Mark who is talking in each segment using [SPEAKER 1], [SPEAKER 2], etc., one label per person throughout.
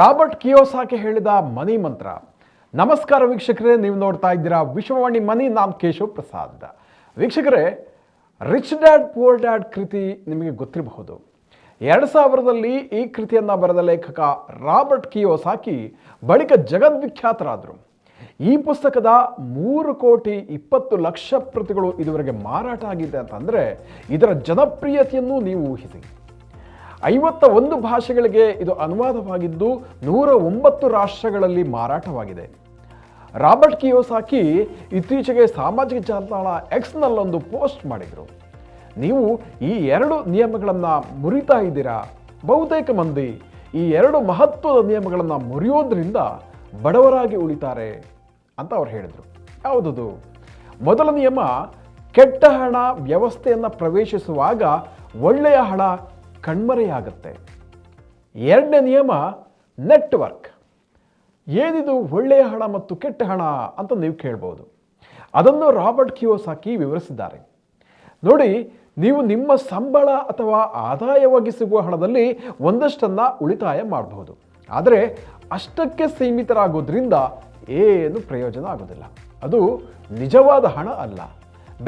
[SPEAKER 1] Robert ಕಿಯೋಸಾಕೆ ಹೇಳಿದ ಮನಿ ಮಂತ್ರ. ನಮಸ್ಕಾರ ವೀಕ್ಷಕರೇ, ನೀವು ನೋಡ್ತಾ ಇದ್ದೀರಾ ವಿಶ್ವವಾಣಿ ಮನಿ, ನಾಮ್ ಕೇಶವ್ ಪ್ರಸಾದ್. ವೀಕ್ಷಕರೇ, ರಿಚ್ ಡ್ಯಾಡ್, ಪೂರ್ ಡ್ಯಾಡ್ ಕೃತಿ ನಿಮಗೆ ಗೊತ್ತಿರಬಹುದು. ಎರಡು ಸಾವಿರದಲ್ಲಿ ಈ ಕೃತಿಯನ್ನು ಬರೆದ ಲೇಖಕ ರಾಬರ್ಟ್ ಕಿಯೋಸಾಕಿ ಬಳಿಕ ಜಗದ್ವಿಖ್ಯಾತರಾದರು ಈ ಪುಸ್ತಕದ ಮೂರು ಕೋಟಿ ಇಪ್ಪತ್ತು ಲಕ್ಷ ಪ್ರತಿಗಳು ಇದುವರೆಗೆ ಮಾರಾಟ ಆಗಿದೆ ಅಂತಂದರೆ ಇದರ ಜನಪ್ರಿಯತೆಯನ್ನು ನೀವು ಊಹಿಸಿ. ಐವತ್ತ ಒಂದು ಭಾಷೆಗಳಿಗೆ ಇದು ಅನುವಾದವಾಗಿದ್ದು ನೂರ ಒಂಬತ್ತು ರಾಷ್ಟ್ರಗಳಲ್ಲಿ ಮಾರಾಟವಾಗಿದೆ. ರಾಬರ್ಟ್ ಕಿಯೋಸಾಕಿ ಇತ್ತೀಚೆಗೆ ಸಾಮಾಜಿಕ ಜಾಲತಾಣ ಎಕ್ಸ್ನಲ್ಲೊಂದು ಪೋಸ್ಟ್ ಮಾಡಿದರು. ನೀವು ಈ ಎರಡು ನಿಯಮಗಳನ್ನು ಮುರಿತಾ ಇದ್ದೀರಾ? ಬಹುತೇಕ ಮಂದಿ ಈ ಎರಡು ಮಹತ್ವದ ನಿಯಮಗಳನ್ನು ಮುರಿಯೋದ್ರಿಂದ ಬಡವರಾಗಿ ಉಳಿತಾರೆ ಅಂತ ಅವ್ರು ಹೇಳಿದರು. ಯಾವುದದು? ಮೊದಲ ನಿಯಮ ಕೆಟ್ಟ ಹಣ ವ್ಯವಸ್ಥೆಯನ್ನು ಪ್ರವೇಶಿಸುವಾಗ ಒಳ್ಳೆಯ ಹಣ ಕಣ್ಮರೆಯಾಗುತ್ತೆ. ಎರಡನೇ ನಿಯಮ, ನೆಟ್ವರ್ಕ್. ಏನಿದು ಒಳ್ಳೆಯ ಹಣ ಮತ್ತು ಕೆಟ್ಟ ಹಣ ಅಂತ ನೀವು ಕೇಳ್ಬೋದು. ಅದನ್ನು ರಾಬರ್ಟ್ ಕಿಯೋಸಾಕಿ ವಿವರಿಸಿದ್ದಾರೆ. ನೋಡಿ, ನೀವು ನಿಮ್ಮ ಸಂಬಳ ಅಥವಾ ಆದಾಯವಾಗಿ ಸಿಗುವ ಹಣದಲ್ಲಿ ಒಂದಷ್ಟನ್ನು ಉಳಿತಾಯ ಮಾಡಬಹುದು ಆದರೆ, ಅಷ್ಟಕ್ಕೆ ಸೀಮಿತರಾಗೋದ್ರಿಂದ ಏನು ಪ್ರಯೋಜನ ಆಗೋದಿಲ್ಲ. ಅದು ನಿಜವಾದ ಹಣ ಅಲ್ಲ.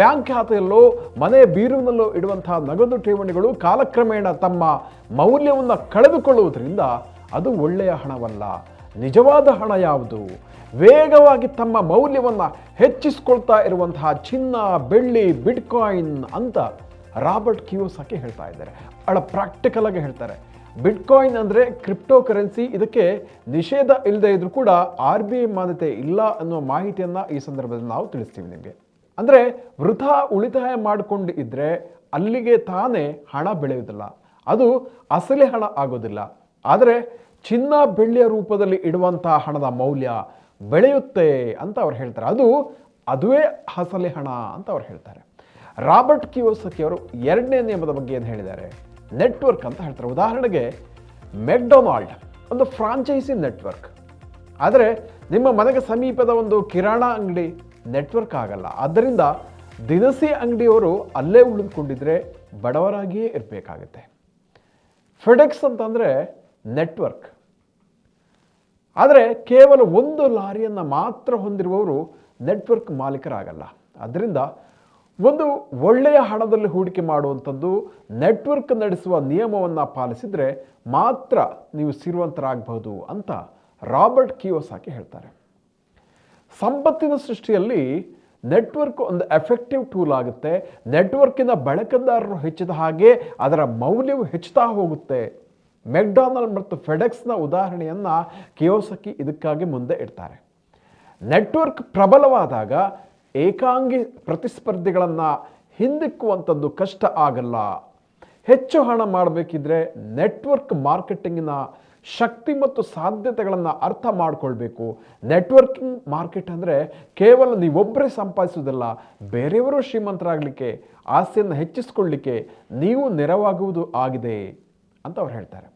[SPEAKER 1] ಬ್ಯಾಂಕ್ ಖಾತೆಯಲ್ಲೋ, ಮನೆ ಬೀರುವಿನಲ್ಲೋ ಇಡುವಂತಹ ನಗದು ಠೇವಣಿಗಳು ಕಾಲಕ್ರಮೇಣ ತಮ್ಮ ಮೌಲ್ಯವನ್ನು ಕಳೆದುಕೊಳ್ಳುವುದರಿಂದ ಅದು ಒಳ್ಳೆಯ ಹಣವಲ್ಲ. ನಿಜವಾದ ಹಣ ಯಾವುದು? ವೇಗವಾಗಿ ತಮ್ಮ ಮೌಲ್ಯವನ್ನು ಹೆಚ್ಚಿಸ್ಕೊಳ್ತಾ ಇರುವಂತಹ ಚಿನ್ನ, ಬೆಳ್ಳಿ, ಬಿಟ್ಕಾಯಿನ್ ಅಂತ ರಾಬರ್ಟ್ ಕಿಯೋಸಾಕಿ ಹೇಳ್ತಾ ಇದ್ದಾರೆ. ಬಹಳ ಪ್ರಾಕ್ಟಿಕಲ್ ಆಗಿ ಹೇಳ್ತಾರೆ. ಬಿಟ್ಕಾಯಿನ್ ಅಂದರೆ ಕ್ರಿಪ್ಟೋ ಕರೆನ್ಸಿ ಇದಕ್ಕೆ ನಿಷೇಧ ಇಲ್ಲದೆ ಇದ್ರೂ ಕೂಡ ಆರ್ ಬಿ ಐ ಮಾನ್ಯತೆ ಇಲ್ಲ ಅನ್ನೋ ಮಾಹಿತಿಯನ್ನು ಈ ಸಂದರ್ಭದಲ್ಲಿ ನಾವು ತಿಳಿಸ್ತೀವಿ ನಿಮಗೆ. ಅಂದರೆ ವೃಥಾ ಉಳಿತಾಯ ಮಾಡಿಕೊಂಡು ಇದ್ದರೆ ಅಲ್ಲಿಗೆ ತಾನೇ ಹಣ ಬೆಳೆಯುವುದಿಲ್ಲ. ಅದು ಅಸಲಿ ಹಣ ಆಗೋದಿಲ್ಲ. ಆದರೆ ಚಿನ್ನ ಬೆಳ್ಳಿಯ ರೂಪದಲ್ಲಿ ಇಡುವಂತಹ ಹಣದ ಮೌಲ್ಯ ಬೆಳೆಯುತ್ತೆ ಅಂತ ಅವ್ರು ಹೇಳ್ತಾರೆ. ಅದು ಅದುವೇ ಅಸಲಿ ಹಣ ಅಂತ ಅವ್ರು ಹೇಳ್ತಾರೆ. ರಾಬರ್ಟ್ ಕಿಯೋಸಕಿ ಅವರು ಎರಡನೇ ನಿಯಮದ ಬಗ್ಗೆ ಏನು ಹೇಳಿದ್ದಾರೆ? ನೆಟ್ವರ್ಕ್ ಅಂತ ಹೇಳ್ತಾರೆ. ಉದಾಹರಣೆಗೆ ಮೆಕ್ಡೊನಾಲ್ಡ್, ಒಂದು ಫ್ರಾಂಚೈಸಿ ನೆಟ್ವರ್ಕ್. ಆದರೆ ನಿಮ್ಮ ಮನೆಗೆ ಸಮೀಪದ ಒಂದು ಕಿರಾಣ ಅಂಗಡಿ ನೆಟ್ವರ್ಕ್ ಆಗಲ್ಲ. ಆದ್ದರಿಂದ ದಿನಸಿ ಅಂಗಡಿಯವರು ಅಲ್ಲೇ ಉಳಿದುಕೊಂಡಿದ್ರೆ ಬಡವರಾಗಿಯೇ ಇರಬೇಕಾಗುತ್ತೆ. ಫೆಡೆಕ್ಸ್ ಅಂತಂದರೆ ನೆಟ್ವರ್ಕ್. ಆದರೆ ಕೇವಲ ಒಂದು ಲಾರಿಯನ್ನು ಮಾತ್ರ ಹೊಂದಿರುವವರು ನೆಟ್ವರ್ಕ್ ಮಾಲೀಕರಾಗಲ್ಲ. ಅದರಿಂದ ಒಂದು ಒಳ್ಳೆಯ ಹಣದಲ್ಲಿ ಹೂಡಿಕೆ ಮಾಡುವಂಥದ್ದು ನೆಟ್ವರ್ಕ್ ನಡೆಸುವ ನಿಯಮವನ್ನು ಪಾಲಿಸಿದರೆ ಮಾತ್ರ ನೀವು ಸಿರುವಂತರಾಗಬಹುದು ಅಂತ ರಾಬರ್ಟ್ ಕಿಯೋಸಾಕಿ ಹೇಳ್ತಾರೆ. ಸಂಪತ್ತಿನ ಸೃಷ್ಟಿಯಲ್ಲಿ ನೆಟ್ವರ್ಕ್ ಒಂದು ಎಫೆಕ್ಟಿವ್ ಟೂಲ್ ಆಗುತ್ತೆ. ನೆಟ್ವರ್ಕಿನ ಬಳಕೆದಾರರು ಹೆಚ್ಚಿದ ಹಾಗೆ ಅದರ ಮೌಲ್ಯವು ಹೆಚ್ಚುತ್ತಾ ಹೋಗುತ್ತೆ. ಮೆಕ್ಡಾನಲ್ಡ್ ಮತ್ತು ಫೆಡೆಕ್ಸ್ನ ಉದಾಹರಣೆಯನ್ನು ಕಿಯೋಸಕಿ ಇದಕ್ಕಾಗಿ ಮುಂದೆ ಇಡ್ತಾರೆ. ನೆಟ್ವರ್ಕ್ ಪ್ರಬಲವಾದಾಗ ಏಕಾಂಗಿ ಪ್ರತಿಸ್ಪರ್ಧಿಗಳನ್ನು ಹಿಂದಿಕ್ಕುವಂಥದ್ದು ಕಷ್ಟ ಆಗಲ್ಲ. ಹೆಚ್ಚು ಹಣ ಮಾಡಬೇಕಿದ್ರೆ ನೆಟ್ವರ್ಕ್ ಮಾರ್ಕೆಟಿಂಗಿನ ಶಕ್ತಿ ಮತ್ತು ಸಾಧ್ಯತೆಗಳನ್ನು ಅರ್ಥ ಮಾಡಿಕೊಳ್ಬೇಕು. ನೆಟ್ವರ್ಕಿಂಗ್ ಮಾರ್ಕೆಟ್ ಅಂದರೆ ಕೇವಲ ನೀವೊಬ್ಬರೇ ಸಂಪಾದಿಸೋದಲ್ಲ ಬೇರೆಯವರು ಶ್ರೀಮಂತರಾಗಲಿಕ್ಕೆ, ಆಸ್ತಿಯನ್ನು ಹೆಚ್ಚಿಸ್ಕೊಳ್ಳಿಕ್ಕೆ ನೀವು ನೆರವಾಗುವುದು ಆಗಿದೆ ಅಂತ ಅವ್ರು ಹೇಳ್ತಾರೆ.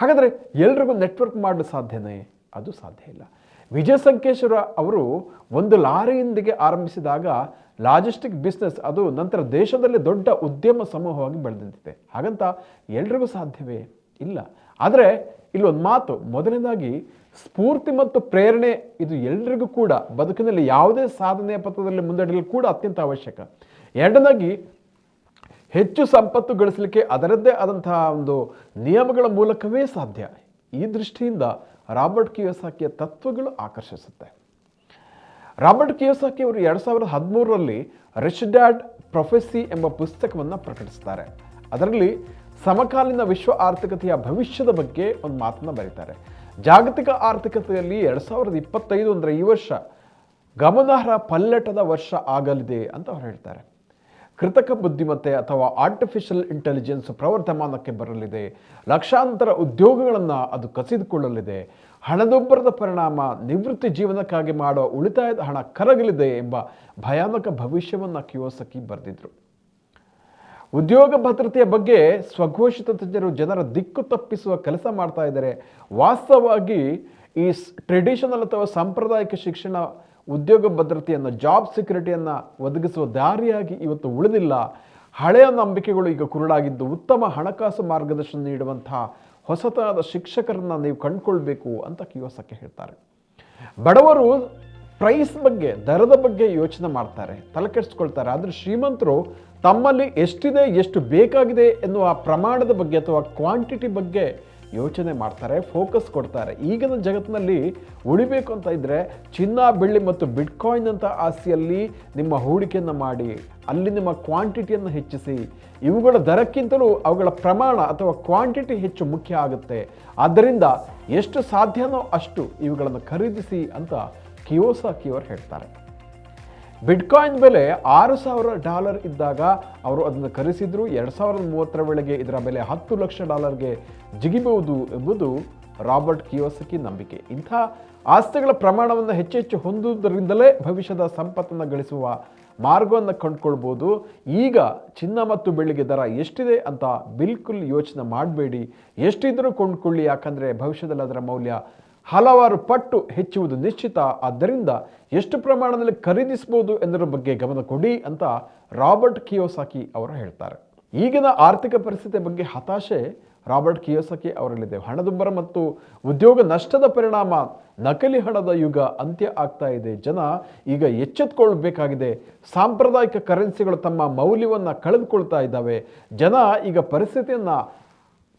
[SPEAKER 1] ಹಾಗಾದರೆ ಎಲ್ರಿಗೂ ನೆಟ್ವರ್ಕ್ ಮಾಡಲು ಸಾಧ್ಯನೇ? ಅದು ಸಾಧ್ಯ ಇಲ್ಲ. ವಿಜಯ ಸಂಕೇಶ್ವರ ಅವರು ಒಂದು ಲಾರಿಯೊಂದಿಗೆ ಆರಂಭಿಸಿದಾಗ ಲಾಜಿಸ್ಟಿಕ್ ಬಿಸ್ನೆಸ್ ಅದು ನಂತರ ದೇಶದಲ್ಲಿ ದೊಡ್ಡ ಉದ್ಯಮ ಸಮೂಹವಾಗಿ ಬೆಳೆದಂತಿದೆ. ಹಾಗಂತ ಎಲ್ರಿಗೂ ಸಾಧ್ಯವೇ? ಇಲ್ಲ. ಆದರೆ ಇಲ್ಲೊಂದು ಮಾತು, ಮೊದಲನೇದಾಗಿ ಸ್ಫೂರ್ತಿ ಮತ್ತು ಪ್ರೇರಣೆ ಇದು ಎಲ್ರಿಗೂ ಕೂಡ ಬದುಕಿನಲ್ಲಿ ಯಾವುದೇ ಸಾಧನೆಯ ಪಥದಲ್ಲಿ ಮುಂದಡಲು ಕೂಡ ಅತ್ಯಂತ ಅವಶ್ಯಕ. ಎರಡನೇದಾಗಿ ಹೆಚ್ಚು ಸಂಪತ್ತು ಗಳಿಸಲಿಕ್ಕೆ ಅದರದ್ದೇ ಆದಂತಹ ಒಂದು ನಿಯಮಗಳ ಮೂಲಕವೇ ಸಾಧ್ಯ. ಈ ದೃಷ್ಟಿಯಿಂದ ರಾಬರ್ಟ್ ಕಿಯೋಸಾಕಿಯ ತತ್ವಗಳು ಆಕರ್ಷಿಸುತ್ತೆ. ರಾಬರ್ಟ್ ಕಿಯೋಸಾಕಿ ಅವರು ಎರಡು ಸಾವಿರದ ಹದಿಮೂರರಲ್ಲಿ ರಿಚ್ ಡ್ಯಾಡ್ ಪ್ರೊಫೆಸಿ ಎಂಬ ಪುಸ್ತಕವನ್ನು ಪ್ರಕಟಿಸ್ತಾರೆ. ಅದರಲ್ಲಿ ಸಮಕಾಲೀನ ವಿಶ್ವ ಆರ್ಥಿಕತೆಯ ಭವಿಷ್ಯದ ಬಗ್ಗೆ ಒಂದು ಮಾತನ್ನು ಬರೀತಾರೆ. ಜಾಗತಿಕ ಆರ್ಥಿಕತೆಯಲ್ಲಿ ಎರಡು ಸಾವಿರದ ಇಪ್ಪತ್ತೈದು ಅಂದರೆ ಈ ವರ್ಷ ಗಮನಾರ್ಹ ಪಲ್ಲಟದ ವರ್ಷ ಆಗಲಿದೆ ಅಂತ ಅವ್ರು ಹೇಳ್ತಾರೆ. ಕೃತಕ ಬುದ್ಧಿಮತ್ತೆ ಅಥವಾ ಆರ್ಟಿಫಿಷಿಯಲ್ ಇಂಟೆಲಿಜೆನ್ಸ್ ಪ್ರವರ್ಧಮಾನಕ್ಕೆ ಬರಲಿದೆ. ಲಕ್ಷಾಂತರ ಉದ್ಯೋಗಗಳನ್ನು ಅದು ಕಸಿದುಕೊಳ್ಳಲಿದೆ. ಹಣದೊಬ್ಬರದ ಪರಿಣಾಮ ನಿವೃತ್ತಿ ಜೀವನಕ್ಕಾಗಿ ಮಾಡುವ ಉಳಿತಾಯದ ಹಣ ಕರಗಲಿದೆ ಎಂಬ ಭಯಾನಕ ಭವಿಷ್ಯವನ್ನು ಕಿಯೋಸಕಿ ಬರೆದಿದ್ರು. ಉದ್ಯೋಗ ಭದ್ರತೆಯ ಬಗ್ಗೆ ಸ್ವಘೋಷಿತ ತಜ್ಞರು ಜನರ ದಿಕ್ಕು ತಪ್ಪಿಸುವ ಕೆಲಸ ಮಾಡ್ತಾ ಇದ್ದಾರೆ. ವಾಸ್ತವವಾಗಿ ಈ ಟ್ರೆಡಿಷನಲ್ ಅಥವಾ ಸಾಂಪ್ರದಾಯಿಕ ಶಿಕ್ಷಣ ಉದ್ಯೋಗ ಭದ್ರತೆಯನ್ನು ಜಾಬ್ ಸೆಕ್ಯೂರಿಟಿಯನ್ನು ಒದಗಿಸುವ ದಾರಿಯಾಗಿ ಇವತ್ತು ಉಳಿದಿಲ್ಲ. ಹಳೆಯ ನಂಬಿಕೆಗಳು ಈಗ ಕುರುಡಾಗಿದ್ದು ಉತ್ತಮ ಹಣಕಾಸು ಮಾರ್ಗದರ್ಶನ ನೀಡುವಂತಹ ಹೊಸತಾದ ಶಿಕ್ಷಕರನ್ನು ನೀವು ಕಂಡುಕೊಳ್ಬೇಕು ಅಂತ ಕಿವಸಕ್ಕೆ ಹೇಳ್ತಾರೆ. ಬಡವರು ಪ್ರೈಸ್ ಬಗ್ಗೆ, ದರದ ಬಗ್ಗೆ ಯೋಚನೆ ಮಾಡ್ತಾರೆ ತಲೆ ಕೆಡಿಸ್ಕೊಳ್ತಾರೆ ಆದರೆ ಶ್ರೀಮಂತರು ತಮ್ಮಲ್ಲಿ ಎಷ್ಟಿದೆ, ಎಷ್ಟು ಬೇಕಾಗಿದೆ ಎನ್ನುವ ಪ್ರಮಾಣದ ಬಗ್ಗೆ ಅಥವಾ ಕ್ವಾಂಟಿಟಿ ಬಗ್ಗೆ ಯೋಚನೆ ಮಾಡ್ತಾರೆ ಫೋಕಸ್ ಕೊಡ್ತಾರೆ. ಈಗಿನ ಜಗತ್ತಿನಲ್ಲಿ ಉಳಿಬೇಕು ಅಂತ ಇದ್ದರೆ ಚಿನ್ನ, ಬೆಳ್ಳಿ ಮತ್ತು ಬಿಟ್ಕಾಯಿನ್ ಅಂತ ಆಸ್ತಿಯಲ್ಲಿ ನಿಮ್ಮ ಹೂಡಿಕೆಯನ್ನು ಮಾಡಿ, ಅಲ್ಲಿ ನಿಮ್ಮ ಕ್ವಾಂಟಿಟಿಯನ್ನು ಹೆಚ್ಚಿಸಿ, ಇವುಗಳ ದರಕ್ಕಿಂತಲೂ ಅವುಗಳ ಪ್ರಮಾಣ ಅಥವಾ ಕ್ವಾಂಟಿಟಿ ಹೆಚ್ಚು ಮುಖ್ಯ ಆಗುತ್ತೆ. ಆದ್ದರಿಂದ ಎಷ್ಟು ಸಾಧ್ಯನೋ ಅಷ್ಟು ಇವುಗಳನ್ನು ಖರೀದಿಸಿ ಅಂತ ಕಿಯೋಸಾಕಿ ಅವರು ಹೇಳ್ತಾರೆ. ಬಿಟ್ಕಾಯಿನ್ ಬೆಲೆ ಆರು ಸಾವಿರ ಡಾಲರ್ ಇದ್ದಾಗ ಅವರು ಅದನ್ನು ಖರೀದಿಸಿದ್ರು ಎರಡು ಸಾವಿರದ ಮೂವತ್ತರ ವೇಳೆಗೆ ಇದರ ಬೆಲೆ ಹತ್ತು ಲಕ್ಷ ಡಾಲರ್ಗೆ ಜಿಗಿಬಹುದು ಎಂಬುದು ರಾಬರ್ಟ್ ಕಿಯೋಸಕಿ ನಂಬಿಕೆ. ಇಂಥ ಆಸ್ತಿಗಳ ಪ್ರಮಾಣವನ್ನು ಹೆಚ್ಚೆಚ್ಚು ಹೊಂದುವುದರಿಂದಲೇ ಭವಿಷ್ಯದ ಸಂಪತ್ತನ್ನು ಗಳಿಸುವ ಮಾರ್ಗವನ್ನು ಕಂಡುಕೊಳ್ಬೋದು. ಈಗ ಚಿನ್ನ ಮತ್ತು ಬೆಳ್ಳಿಗೆ ದರ ಎಷ್ಟಿದೆ ಅಂತ ಬಿಲ್ಕುಲ್ ಯೋಚನೆ ಮಾಡಬೇಡಿ. ಎಷ್ಟಿದ್ರೂ ಕೊಂಡುಕೊಳ್ಳಿ, ಯಾಕಂದರೆ ಭವಿಷ್ಯದಲ್ಲಿ ಅದರ ಮೌಲ್ಯ ಹಲವಾರು ಪಟ್ಟು ಹೆಚ್ಚುವುದು ನಿಶ್ಚಿತ. ಆದ್ದರಿಂದ ಎಷ್ಟು ಪ್ರಮಾಣದಲ್ಲಿ ಖರೀದಿಸಬಹುದು ಎಂದರ ಬಗ್ಗೆ ಗಮನ ಕೊಡಿ ಅಂತ ರಾಬರ್ಟ್ ಕಿಯೋಸಾಕಿ ಅವರು ಹೇಳ್ತಾರೆ. ಈಗಿನ ಆರ್ಥಿಕ ಪರಿಸ್ಥಿತಿ ಬಗ್ಗೆ ಹತಾಶೆ ರಾಬರ್ಟ್ ಕಿಯೋಸಕಿ ಅವರಲ್ಲಿದೆ. ಹಣದುಬ್ಬರ ಮತ್ತು ಉದ್ಯೋಗ ನಷ್ಟದ ಪರಿಣಾಮ ನಕಲಿ ಹಣದ ಯುಗ ಅಂತ್ಯ ಆಗ್ತಾ ಇದೆ. ಜನ ಈಗ ಎಚ್ಚೆತ್ಕೊಳ್ಬೇಕಾಗಿದೆ. ಸಾಂಪ್ರದಾಯಿಕ ಕರೆನ್ಸಿಗಳು ತಮ್ಮ ಮೌಲ್ಯವನ್ನು ಕಳೆದುಕೊಳ್ತಾ ಇದ್ದಾವೆ. ಜನ ಈಗ ಪರಿಸ್ಥಿತಿಯನ್ನು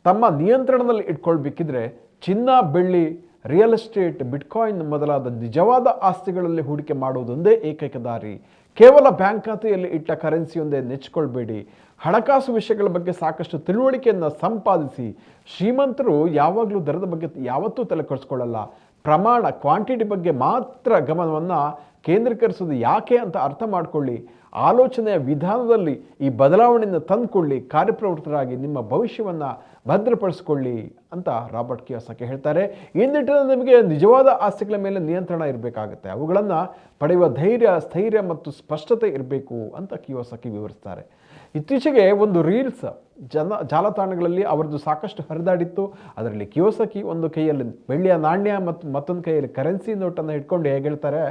[SPEAKER 1] ತಮ್ಮ ನಿಯಂತ್ರಣದಲ್ಲಿ ಇಟ್ಕೊಳ್ಬೇಕಿದ್ರೆ ಚಿನ್ನ, ಬೆಳ್ಳಿ ರಿಯಲ್ ಎಸ್ಟೇಟ್, ಬಿಟ್ಕಾಯಿನ್ ಮೊದಲಾದ ನಿಜವಾದ ಆಸ್ತಿಗಳಲ್ಲಿ ಹೂಡಿಕೆ ಮಾಡುವುದೊಂದೇ ಏಕೈಕ ದಾರಿ. ಕೇವಲ ಬ್ಯಾಂಕ್ ಖಾತೆಯಲ್ಲಿ ಇಟ್ಟ ಕರೆನ್ಸಿಯೊಂದೇ ನೆಚ್ಚಿಕೊಳ್ಬೇಡಿ ಹಣಕಾಸು ವಿಷಯಗಳ ಬಗ್ಗೆ ಸಾಕಷ್ಟು ತಿಳುವಳಿಕೆಯನ್ನು ಸಂಪಾದಿಸಿ. ಶ್ರೀಮಂತರು ಯಾವಾಗಲೂ ದರದ ಬಗ್ಗೆ ಯಾವತ್ತೂ ತಲೆ ಕೆಡಿಸ್ಕೊಳ್ಳಲ್ಲ. ಪ್ರಮಾಣ, ಕ್ವಾಂಟಿಟಿ ಬಗ್ಗೆ ಮಾತ್ರ ಗಮನವನ್ನು ಕೇಂದ್ರೀಕರಿಸೋದು ಯಾಕೆ ಅಂತ ಅರ್ಥ ಮಾಡಿಕೊಳ್ಳಿ. ಆಲೋಚನೆಯ ವಿಧಾನದಲ್ಲಿ ಈ ಬದಲಾವಣೆಯನ್ನು ತಂದುಕೊಳ್ಳಿ. ಕಾರ್ಯಪ್ರವೃತ್ತರಾಗಿ ನಿಮ್ಮ ಭವಿಷ್ಯವನ್ನು ಭದ್ರಪಡಿಸ್ಕೊಳ್ಳಿ ಅಂತ ರಾಬರ್ಟ್ ಕಿಯೋಸಕ್ಕೆ ಹೇಳ್ತಾರೆ. ಈ ನಿಟ್ಟಿನಲ್ಲಿ ನಿಮಗೆ ನಿಜವಾದ ಆಸ್ತಿಗಳ ಮೇಲೆ ನಿಯಂತ್ರಣ ಇರಬೇಕಾಗುತ್ತೆ. ಅವುಗಳನ್ನು ಪಡೆಯುವ ಧೈರ್ಯ, ಸ್ಥೈರ್ಯ ಮತ್ತು ಸ್ಪಷ್ಟತೆ ಇರಬೇಕು ಅಂತ ಕಿಯೋಸಕ್ಕೆ ವಿವರಿಸ್ತಾರೆ. ಇತ್ತೀಚೆಗೆ ಒಂದು ರೀಲ್ಸ್ ಜನ ಜಾಲತಾಣಗಳಲ್ಲಿ ಅವರದ್ದು ಸಾಕಷ್ಟು ಹರಿದಾಡಿತ್ತು. ಅದರಲ್ಲಿ ಕಿಯೋಸಕಿ ಒಂದು ಕೈಯಲ್ಲಿ ಬೆಳ್ಳಿಯ ನಾಣ್ಯ ಮತ್ತು ಮತ್ತೊಂದು ಕೈಯಲ್ಲಿ ಕರೆನ್ಸಿ ನೋಟನ್ನು ಇಟ್ಕೊಂಡು ಹೇಗೆ ಹೇಳ್ತಾರೆ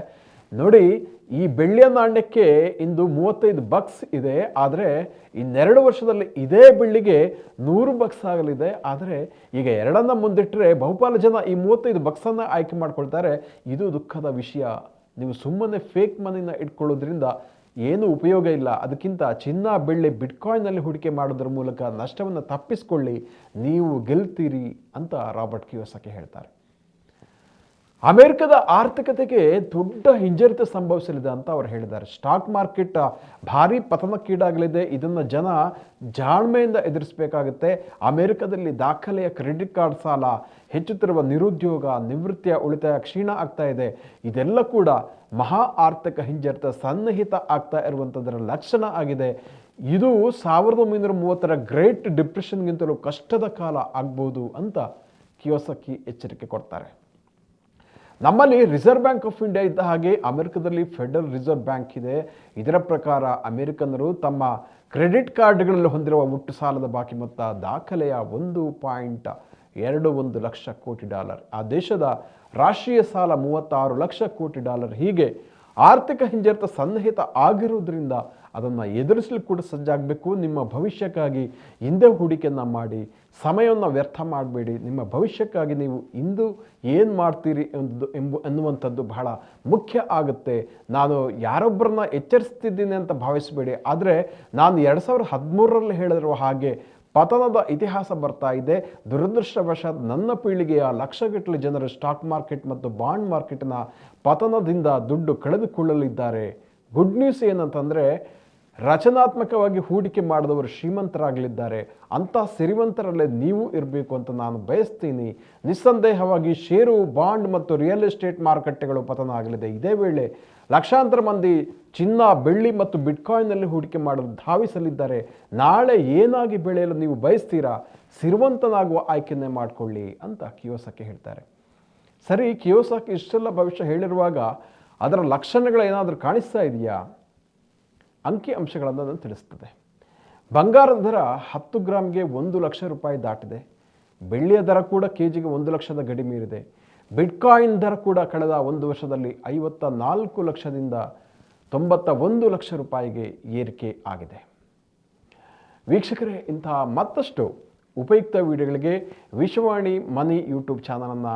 [SPEAKER 1] ನೋಡಿ, ಈ ಬೆಳ್ಳಿಯ ನಾಣ್ಯಕ್ಕೆ ಇಂದು ಮೂವತ್ತೈದು ಬಕ್ಸ್ ಇದೆ. ಆದರೆ, ಇನ್ನೆರಡು ವರ್ಷದಲ್ಲಿ ಇದೇ ಬೆಳ್ಳಿಗೆ ನೂರು ಬಕ್ಸ್ ಆಗಲಿದೆ. ಆದರೆ, ಈಗ ಎರಡನ್ನ ಮುಂದಿಟ್ಟರೆ ಬಹುಪಾಲು ಜನ ಈ ಮೂವತ್ತೈದು ಬಕ್ಸನ್ನು ಆಯ್ಕೆ ಮಾಡ್ಕೊಳ್ತಾರೆ. ಇದು ದುಃಖದ ವಿಷಯ. ನೀವು ಸುಮ್ಮನೆ ಫೇಕ್ ಮನಿನ ಇಟ್ಕೊಳ್ಳೋದ್ರಿಂದ ಏನು ಉಪಯೋಗ ಇಲ್ಲ. ಅದಕ್ಕಿಂತ ಚಿನ್ನ, ಬೆಳ್ಳಿ ಬಿಟ್ಕಾಯಿನಲ್ಲಿ ಹೂಡಿಕೆ ಮಾಡೋದ್ರ ಮೂಲಕ ನಷ್ಟವನ್ನು ತಪ್ಪಿಸ್ಕೊಳ್ಳಿ. ನೀವು ಗೆಲ್ತೀರಿ ಅಂತ ರಾಬರ್ಟ್ ಕಿಯೋಸಕ್ಕೆ ಹೇಳ್ತಾರೆ. ಅಮೆರಿಕದ ಆರ್ಥಿಕತೆಗೆ ದೊಡ್ಡ ಹಿಂಜರಿತ ಸಂಭವಿಸಲಿದೆ ಅಂತ ಅವರು ಹೇಳಿದ್ದಾರೆ. ಸ್ಟಾಕ್ ಮಾರ್ಕೆಟ್ ಭಾರಿ ಪತನಕ್ಕೀಡಾಗಲಿದೆ. ಇದನ್ನು ಜನ ಜಾಣ್ಮೆಯಿಂದ ಎದುರಿಸಬೇಕಾಗುತ್ತೆ. ಅಮೆರಿಕದಲ್ಲಿ ದಾಖಲೆಯ ಕ್ರೆಡಿಟ್ ಕಾರ್ಡ್ ಸಾಲ, ಹೆಚ್ಚುತ್ತಿರುವ ನಿರುದ್ಯೋಗ, ನಿವೃತ್ತಿಯ ಉಳಿತಾಯ ಕ್ಷೀಣ ಆಗ್ತಾ ಇದೆ. ಇದೆಲ್ಲ ಕೂಡ ಮಹಾ ಆರ್ಥಿಕ ಹಿಂಜರಿತ ಸನ್ನಿಹಿತ ಆಗ್ತಾ ಇರುವಂಥದ್ದರ ಲಕ್ಷಣ ಆಗಿದೆ. ಇದು ಸಾವಿರದ ಒಂಬೈನೂರ ಮೂವತ್ತರ ಗ್ರೇಟ್ ಡಿಪ್ರೆಷನ್ಗಿಂತಲೂ ಕಷ್ಟದ ಕಾಲ ಆಗ್ಬೋದು ಅಂತ ಕಿಯೋಸಕ್ಕಿ ಎಚ್ಚರಿಕೆ ಕೊಡ್ತಾರೆ. ನಮ್ಮಲ್ಲಿ ರಿಸರ್ವ್ ಬ್ಯಾಂಕ್ ಆಫ್ ಇಂಡಿಯಾ ಇದ್ದ ಹಾಗೆ ಅಮೆರಿಕದಲ್ಲಿ ಫೆಡರಲ್ ರಿಸರ್ವ್ ಬ್ಯಾಂಕ್ ಇದೆ. ಇದರ ಪ್ರಕಾರ ಅಮೆರಿಕನ್ನರು ತಮ್ಮ ಕ್ರೆಡಿಟ್ ಕಾರ್ಡ್ಗಳಲ್ಲಿ ಹೊಂದಿರುವ ಒಟ್ಟು ಸಾಲದ ಬಾಕಿ ಮೊತ್ತ ದಾಖಲೆಯ ಒಂದು ಪಾಯಿಂಟ್ ಎರಡು ಒಂದು ಲಕ್ಷ ಕೋಟಿ ಡಾಲರ್. ಆ ದೇಶದ ರಾಷ್ಟ್ರೀಯ ಸಾಲ ಮೂವತ್ತಾರು ಲಕ್ಷ ಕೋಟಿ ಡಾಲರ್. ಹೀಗೆ ಆರ್ಥಿಕ ಹಿಂಜರಿತ ಸನ್ನಿಹಿತ ಆಗಿರುವುದರಿಂದ ಅದನ್ನು ಎದುರಿಸಲು ಕೂಡ ಸಜ್ಜಾಗಬೇಕು. ನಿಮ್ಮ ಭವಿಷ್ಯಕ್ಕಾಗಿ ಹಿಂದೆ ಹೂಡಿಕೆಯನ್ನು ಮಾಡಿ, ಸಮಯವನ್ನು ವ್ಯರ್ಥ ಮಾಡಬೇಡಿ. ನಿಮ್ಮ ಭವಿಷ್ಯಕ್ಕಾಗಿ ನೀವು ಇಂದು ಏನು ಮಾಡ್ತೀರಿ ಎಂದು ಎಂಬು, ಎನ್ನುವಂಥದ್ದು ಬಹಳ ಮುಖ್ಯ ಆಗುತ್ತೆ. ನಾನು ಯಾರೊಬ್ಬರನ್ನ ಎಚ್ಚರಿಸ್ತಿದ್ದೀನಿ ಅಂತ ಭಾವಿಸಬೇಡಿ. ಆದರೆ ನಾನು ಎರಡು ಸಾವಿರದ ಹದಿಮೂರರಲ್ಲಿ ಹೇಳಿರುವ ಹಾಗೆ ಪತನದ ಇತಿಹಾಸ ಬರ್ತಾ ಇದೆ. ದುರದೃಷ್ಟವಶಾತ್ ನನ್ನ ಪೀಳಿಗೆಯ ಲಕ್ಷಗಟ್ಟಲೆ ಜನರು ಸ್ಟಾಕ್ ಮಾರ್ಕೆಟ್ ಮತ್ತು ಬಾಂಡ್ ಮಾರ್ಕೆಟ್ನ ಪತನದಿಂದ ದುಡ್ಡು ಕಳೆದುಕೊಳ್ಳಲಿದ್ದಾರೆ. ಗುಡ್ ನ್ಯೂಸ್ ಏನಂತಂದರೆ ರಚನಾತ್ಮಕವಾಗಿ ಹೂಡಿಕೆ ಮಾಡಿದವರು ಶ್ರೀಮಂತರಾಗಲಿದ್ದಾರೆ. ಅಂಥ ಸಿರಿವಂತರಲ್ಲೇ ನೀವು ಇರಬೇಕು ಅಂತ ನಾನು ಬಯಸ್ತೀನಿ. ನಿಸ್ಸಂದೇಹವಾಗಿ ಷೇರು, ಬಾಂಡ್ ಮತ್ತು ರಿಯಲ್ ಎಸ್ಟೇಟ್ ಮಾರುಕಟ್ಟೆಗಳು ಪತನ ಆಗಲಿದೆ ಇದೇ ವೇಳೆ ಲಕ್ಷಾಂತರ ಮಂದಿ ಚಿನ್ನ, ಬೆಳ್ಳಿ ಮತ್ತು ಬಿಟ್ಕಾಯಿನ್ನಲ್ಲಿ ಹೂಡಿಕೆ ಮಾಡಲು ಧಾವಿಸಲಿದ್ದಾರೆ. ನಾಳೆ ಏನಾಗಿ ಬೆಳೆಯಲು ನೀವು ಬಯಸ್ತೀರಾ? ಸಿರಿವಂತನಾಗುವ ಆಯ್ಕೆಯನ್ನೇ ಮಾಡಿಕೊಳ್ಳಿ ಅಂತ ಕಿಯೋಸಕ್ಕೆ ಹೇಳ್ತಾರೆ. ಸರಿ ಕಿಯೋಸಕ್ಕೆ ಇಷ್ಟೆಲ್ಲ ಭವಿಷ್ಯ ಹೇಳಿರುವಾಗ ಅದರ ಲಕ್ಷಣಗಳು ಏನಾದರೂ ಕಾಣಿಸ್ತಾ ಇದೆಯಾ? ಅಂಕಿ ಅಂಶಗಳನ್ನು ಅದನ್ನು ತಿಳಿಸ್ತದೆ. ಬಂಗಾರದ ದರ ಹತ್ತು ಗ್ರಾಮ್ಗೆ ಒಂದು ಲಕ್ಷ ರೂಪಾಯಿ ದಾಟಿದೆ. ಬೆಳ್ಳಿಯ ದರ ಕೂಡ ಕೆ ಜಿಗೆ ಒಂದು ಲಕ್ಷದ ಗಡಿ ಮೀರಿದೆ. ಬಿಟ್ಕಾಯಿನ್ ದರ ಕೂಡ ಕಳೆದ ಒಂದು ವರ್ಷದಲ್ಲಿ ಐವತ್ತ ನಾಲ್ಕು ಲಕ್ಷದಿಂದ ತೊಂಬತ್ತ ಒಂದು ಲಕ್ಷ ರೂಪಾಯಿಗೆ ಏರಿಕೆ ಆಗಿದೆ. ವೀಕ್ಷಕರೇ ಇಂತಹ ಮತ್ತಷ್ಟು ಉಪಯುಕ್ತ ವಿಡಿಯೋಗಳಿಗೆ ವಿಶ್ವವಾಣಿ ಮನಿ ಯೂಟ್ಯೂಬ್ ಚಾನಲನ್ನು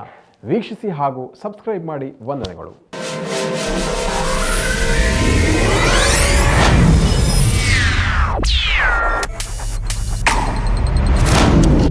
[SPEAKER 1] ವೀಕ್ಷಿಸಿ ಹಾಗೂ ಸಬ್ಸ್ಕ್ರೈಬ್ ಮಾಡಿ. ವಂದನೆಗಳು.